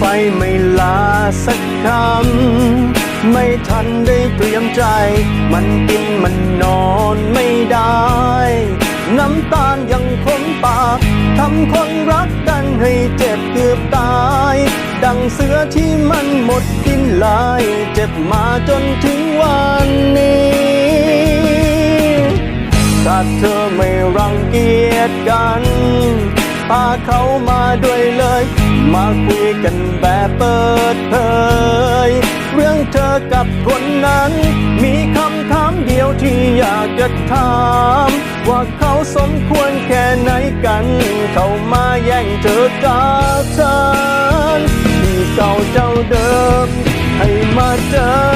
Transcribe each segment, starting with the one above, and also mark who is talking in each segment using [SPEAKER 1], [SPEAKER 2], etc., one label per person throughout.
[SPEAKER 1] ไปไม่ลาสักคำ ไม่ทันได้เตรียมใจ มันกินมันนอนไม่ได้ น้ำตาลยังคมปากทำคนรักกันให้เจ็บเกือบตาย ดังเสือที่มันหมดกินลาย เจ็บมาจนถึงวันนี้ถ้าเธอไม่รังเกียจกัน พาเขามาด้วยเลย มาคุยกันแบบเปิดเผย เรื่องเธอกับคนนั้น มีคำถามเดียวที่อยากจะถาม ว่าเขาสมควรแค่ไหนกัน เขามาแย่งเธอจากฉันที่เก่าเจ้าเดิม ให้มาเจอ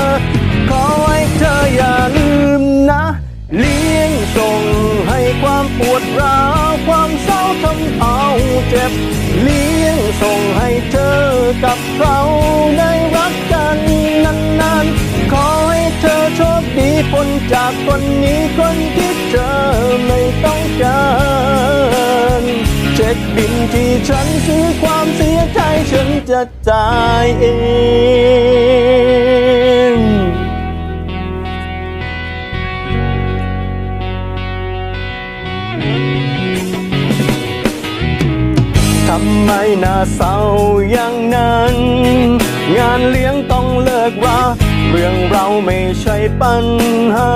[SPEAKER 1] จากคนนี้คนที่เธอไม่ต้องการเช็คบินที่ฉันซื้อความเสียใจฉันจะจ่ายเองทำไมหน้าเศร้าอย่างนั้น งานเลี้ยงต้องเลิกรา เรื่องเราไม่ใช่ปัญหา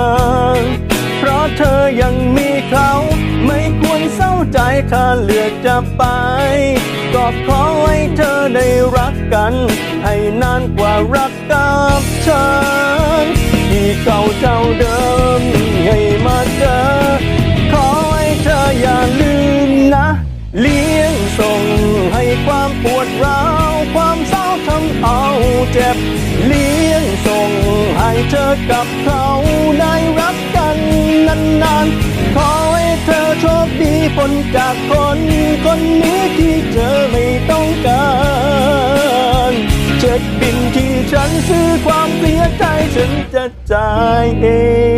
[SPEAKER 1] เพราะเธอยังมีเขา ไม่ควรเศร้าใจถ้าเลือกจะไป ก็ขอให้เธอได้รักกัน ให้นานกว่ารักกับฉันที่เก่าเจ้าเดิมให้มาเจอ ขอให้เธออย่าลืมนะ เลี้ยงส่งให้ความปวดร้าว ความเศร้าทำเอาเจ็บ เธอกับเขาได้รักกันนานๆ ขอให้เธอโชคดีพ้นจากคนคนนี้ที่เธอไม่ต้องการเช็คบินที่ฉันซื้อความเสียใจฉันจะจ่ายเอง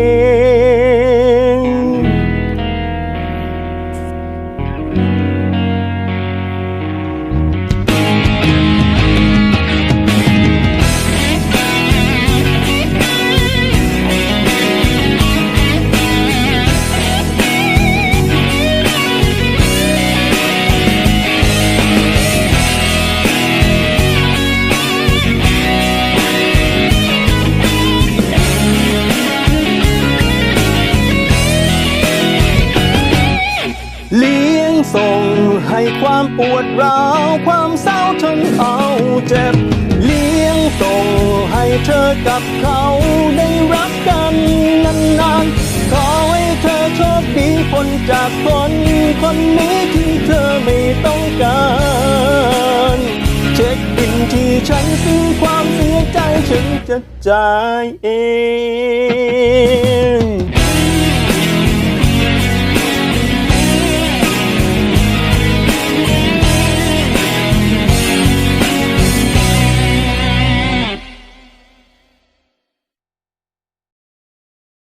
[SPEAKER 1] ความปวดร้าว ความเศร้าทนเอาเจ็บ เลี้ยงส่งให้เธอกับเขาได้รักกันนานๆ ขอให้เธอโชคดีพ้นจากคนคนนี้ที่เธอไม่ต้องการเช็คบินที่ฉันซื้อความเสียใจฉันจะจ่ายเอง